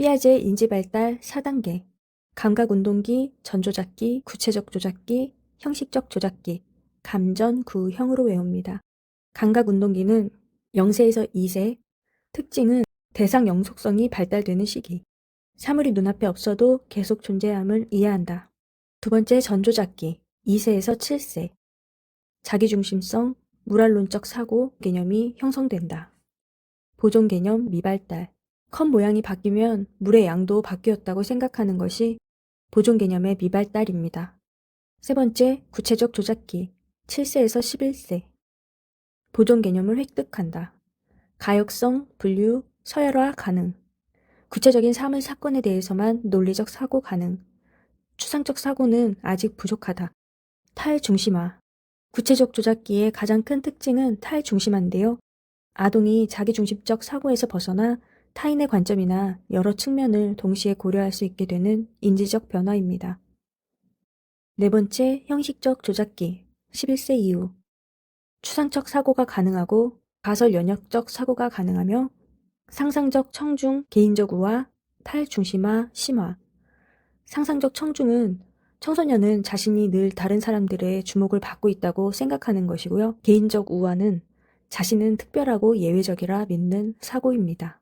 삐아제 인지발달 4단계. 감각운동기, 전조작기, 구체적 조작기, 형식적 조작기, 감전, 구형으로 외웁니다. 감각운동기는 0세에서 2세, 특징은 대상 영속성이 발달되는 시기, 사물이 눈앞에 없어도 계속 존재함을 이해한다. 두 번째 전조작기, 2세에서 7세, 자기중심성, 물알론적 사고 개념이 형성된다. 보존 개념 미발달, 컵 모양이 바뀌면 물의 양도 바뀌었다고 생각하는 것이 보존 개념의 미발달입니다. 세 번째, 구체적 조작기, 7세에서 11세. 보존 개념을 획득한다. 가역성, 분류, 서열화 가능. 구체적인 사물 사건에 대해서만 논리적 사고 가능. 추상적 사고는 아직 부족하다. 탈중심화. 구체적 조작기의 가장 큰 특징은 탈중심화인데요. 아동이 자기중심적 사고에서 벗어나 타인의 관점이나 여러 측면을 동시에 고려할 수 있게 되는 인지적 변화입니다. 네 번째, 형식적 조작기, 11세 이후. 추상적 사고가 가능하고 가설 연역적 사고가 가능하며 상상적 청중, 개인적 우화, 탈중심화, 심화. 상상적 청중은 청소년은 자신이 늘 다른 사람들의 주목을 받고 있다고 생각하는 것이고요. 개인적 우화는 자신은 특별하고 예외적이라 믿는 사고입니다.